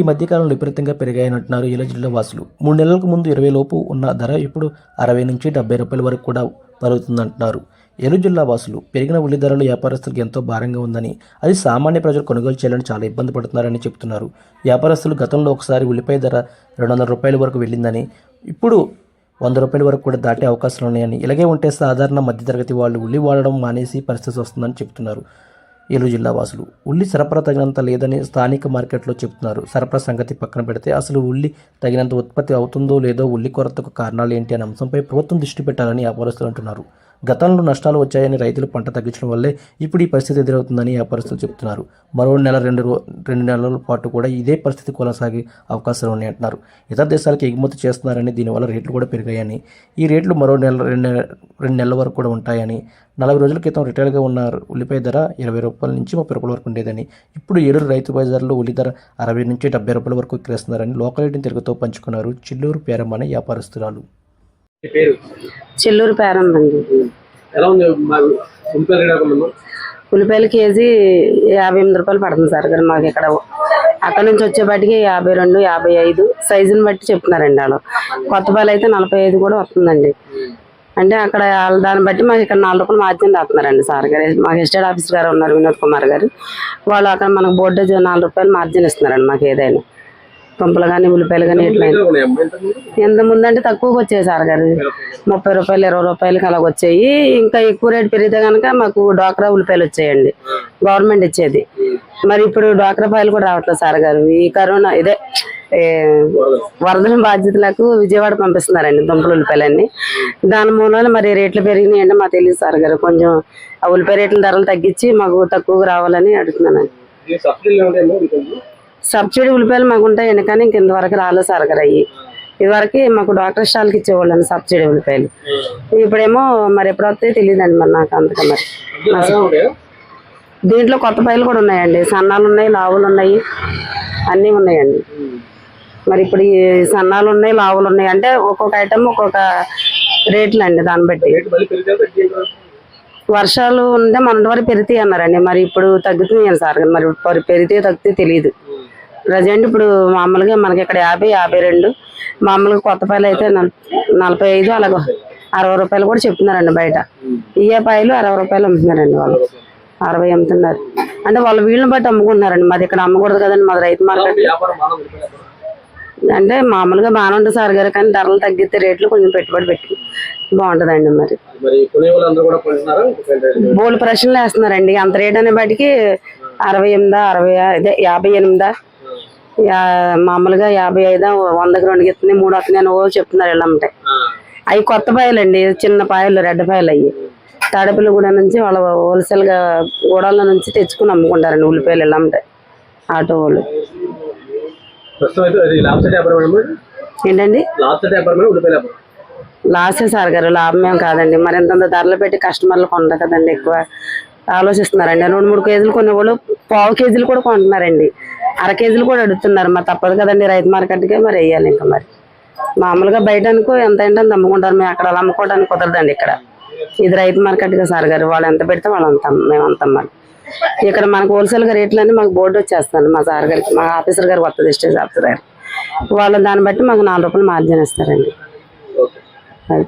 ఈ మధ్యకాలంలో విపరీతంగా పెరిగాయనంటున్నారు ఇలా జిల్లా వాసులు. మూడు నెలలకు ముందు ఇరవై లోపు ఉన్న ధర ఇప్పుడు అరవై నుంచి డెబ్బై రూపాయల వరకు కూడా పలుకుతుందంటున్నారు ఏలూరు జిల్లా వాసులు. పెరిగిన ఉల్లి ధరలు వ్యాపారస్తులకు ఎంతో భారంగా ఉందని అది సామాన్య ప్రజలు కొనుగోలు చేయాలని చాలా ఇబ్బంది పడుతున్నారని చెప్తున్నారు వ్యాపారస్తులు గతంలో ఒకసారి ఉల్లిపాయ ధర రెండు వందల రూపాయల వరకు వెళ్ళిందని ఇప్పుడు వంద రూపాయల వరకు కూడా దాటే అవకాశాలు ఉన్నాయని ఇలాగే ఉంటే సాధారణ మధ్యతరగతి వాళ్ళు ఉల్లి వాడడం మానేసి పరిస్థితి వస్తుందని చెప్తున్నారు ఏలూరు జిల్లా వాసులు. ఉల్లి సరఫరా తగినంత లేదని స్థానిక మార్కెట్లో చెప్తున్నారు సరఫరా సంగతి పక్కన పెడితే అసలు ఉల్లి తగినంత ఉత్పత్తి అవుతుందో లేదో ఉల్లి కొరతకు కారణాలు ఏంటి అనే అంశంపై ప్రభుత్వం దృష్టి పెట్టాలని వ్యాపారస్తులు అంటున్నారు. గతంలో నష్టాలు వచ్చాయని రైతులు పంట తగ్గించడం వల్లే ఇప్పుడు ఈ పరిస్థితి ఎదురవుతుందని వ్యాపారస్తులు చెబుతున్నారు మరో నెల రెండు రెండు నెలల పాటు కూడా ఇదే పరిస్థితి కొనసాగే అవకాశాలు ఉన్నాయంటున్నారు. ఇతర దేశాలకు ఎగుమతి చేస్తున్నారని దీనివల్ల రేట్లు కూడా పెరిగాయని ఈ రేట్లు మరో నెల రెండు నెల- రెండు నెలల వరకు కూడా ఉంటాయని నలభై రోజుల క్రితం రిటైల్గా ఉన్న ఉల్లిపాయ ధర ఇరవై రూపాయల నుంచి ముప్పై రూపాయల వరకు ఉండేదని ఇప్పుడు ఏలూరు రైతు బజార్లో ఉల్లి ధర అరవై నుంచి డెబ్బై రూపాయల వరకు విక్రయిస్తున్నారని లోకాలిటీని తెలుగుతో పంచుకున్నారు చిల్లూరు పేరమ్మనే వ్యాపారస్తురాలు. చెల్లూరు పేరమ్మ అండి. ఎలా ఉంది ఉల్లిపాయలు ఉల్లిపాయలు కేజీ యాభై ఎనిమిది రూపాయలు పడుతుంది సార్ గారు మాకు ఇక్కడ. అక్కడ నుంచి వచ్చేపాటికి యాభై రెండు యాభై ఐదు సైజుని బట్టి చెప్తున్నారండి వాళ్ళు. కొత్త పాలు అయితే నలభై ఐదు కూడా వస్తుందండి. అంటే అక్కడ వాళ్ళ దాన్ని బట్టి మాకు ఇక్కడ నాలుగు రూపాయలు మార్జిన్ రాస్తున్నారండి సార్ గారు. మాకు ఎస్టేట్ ఆఫీసర్ గారు ఉన్నారు వినోద్ కుమార్ గారు. వాళ్ళు అక్కడ మనకు బోర్డు నాలుగు రూపాయలు మార్జిన్ ఇస్తున్నారండి మాకు ఏదైనా. పంపులు కానీ ఉల్లిపాయలు కానీ ఎట్లా ఎంత ముందంటే తక్కువకి వచ్చాయి సార్ గారు. ముప్పై రూపాయలు. ఇరవై రూపాయలకి అలాగ వచ్చాయి. ఇంకా ఎక్కువ రేట్ పెరిగితే కనుక మాకు డ్వాక్రా ఉల్లిపాయలు వచ్చాయండి. గవర్నమెంట్ ఇచ్చేది. మరి ఇప్పుడు డ్వాక్రా పాయలు కూడా రావట్లేదు సార్ గారు. ఈ కరోనా ఇదే వరదల బాధ్యతలకు విజయవాడ పంపిస్తున్నారండి దుంపల ఉల్లిపాయలన్నీ. దాని మూలాన మరి రేట్లు పెరిగినాయి అంటే మాకు తెలియదు సార్ గారు. కొంచెం ఆ ఉల్లిపాయ రేట్ల ధరలు తగ్గించి మాకు తక్కువగా రావాలని అడుగుతున్నాను సబ్సిడీ ఉల్లిపాయలు మాకు ఉంటాయండి కానీ ఇంక ఇంతవరకు రాలేదు సార్ గారు అయ్యి ఇదివరకు మాకు డాక్టర్ స్టాల్కి ఇచ్చేవాళ్ళండి సబ్సిడీ ఉల్లిపాయలు. ఇప్పుడేమో మరి ఎప్పుడు వస్తాయో తెలియదండి మరి నాకు అంతగా మరి. ఉంటాయా దీంట్లో కొత్త పాయలు కూడా ఉన్నాయండి. సన్నాలు ఉన్నాయి లావులు ఉన్నాయి అన్నీ ఉన్నాయండి. మరి ఇప్పుడు ఈ సన్నాలు ఉన్నాయి లావులు ఉన్నాయి. అంటే ఒక్కొక్క ఐటమ్ ఒక్కొక్క రేట్లు అండి దాన్ని బట్టి. పెరిగితే వర్షాలు ఉంటే మొన్నటి వరకు పెరితాయి అన్నారండి. మరి ఇప్పుడు తగ్గుతున్నాయి సార్. మరి మరి పెరిగితే తగ్గితే తెలియదు ప్రజెంట్ ఇప్పుడు మామూలుగా మనకి ఇక్కడ యాభై యాభై రెండు. మామూలుగా కొత్త పాయలు అయితే నల్- నలభై ఐదు అలాగ. అరవై రూపాయలు కూడా చెప్తున్నారండి బయట. ఇయ్యే పాయలు అరవై రూపాయలు అమ్ముతున్నారండి వాళ్ళు. అరవై అమ్ముతున్నారు. అంటే వాళ్ళు వీళ్ళని బట్టి అమ్ముకుంటున్నారండి. మాది ఇక్కడ అమ్మకూడదు కదండి. మాది రైతు మార్కెట్. అంటే మామూలుగా బాగానే ఉంటుంది సార్ గారు కానీ ధరలు తగ్గితే రేట్లు కొంచెం పెట్టుబడి పెట్టి బాగుంటుందండి మరి? బోల్ ప్రశ్నలు వేస్తున్నారండి. అంత రేట్ అనే బట్టికి అరవై ఎనిమిదా అరవై యాభై ఎనిమిదా? మామూలుగా యాభై ఐదా వందకి రెండు ఎత్తున్నాయి మూడు వస్తున్నాయి అని ఓ చెప్తున్నారు వెళ్ళమంటే అవి కొత్త పాయలండి చిన్న పాయలు రెడ్ పాయలు అవి తాడపల్లిగూడ నుంచి వాళ్ళ హోల్సేల్గా గూడాల నుంచి తెచ్చుకుని అమ్ముకుంటారండి ఉల్లిపాయలు వెళ్ళమంటే ఆటో వాళ్ళు. ఏంటండి? లాసే సార్ గారు లాభం ఏం కాదండి. మరి ఇంతంత ధరలు పెట్టి కస్టమర్లు కొండ కదండి ఎక్కువ. ఆలోచిస్తున్నారండి. రెండు మూడు కేజీలు కొనే వాళ్ళు పావు కేజీలు కూడా కొంటున్నారండి. అర కేజీలు కూడా అడుగుతున్నారు మరి తప్పదు కదండి రైతు మార్కెట్కే మరి వేయాలి ఇంకా మరి. మామూలుగా బయట అనుకో ఎంత ఏంటో అంత అమ్ముకుంటారు మేము అక్కడ అలా అమ్ముకోవడానికి కుదరదండి ఇక్కడ. ఇది రైతు మార్కెట్గా సార్ గారు వాళ్ళు ఎంత పెడితే వాళ్ళు అంత మేము అంత మరి ఇక్కడ మనకు హోల్సేల్గా రేట్లన్నీ మాకు బోర్డు వచ్చేస్తుంది మా సార్ గారికి మా ఆఫీసర్ గారు వస్తుంది స్టేజ్ ఆఫీసర్ గారు వాళ్ళు దాన్ని బట్టి మాకు నాలుగు రూపాయలు మార్జిన్ ఇస్తారండి. అది.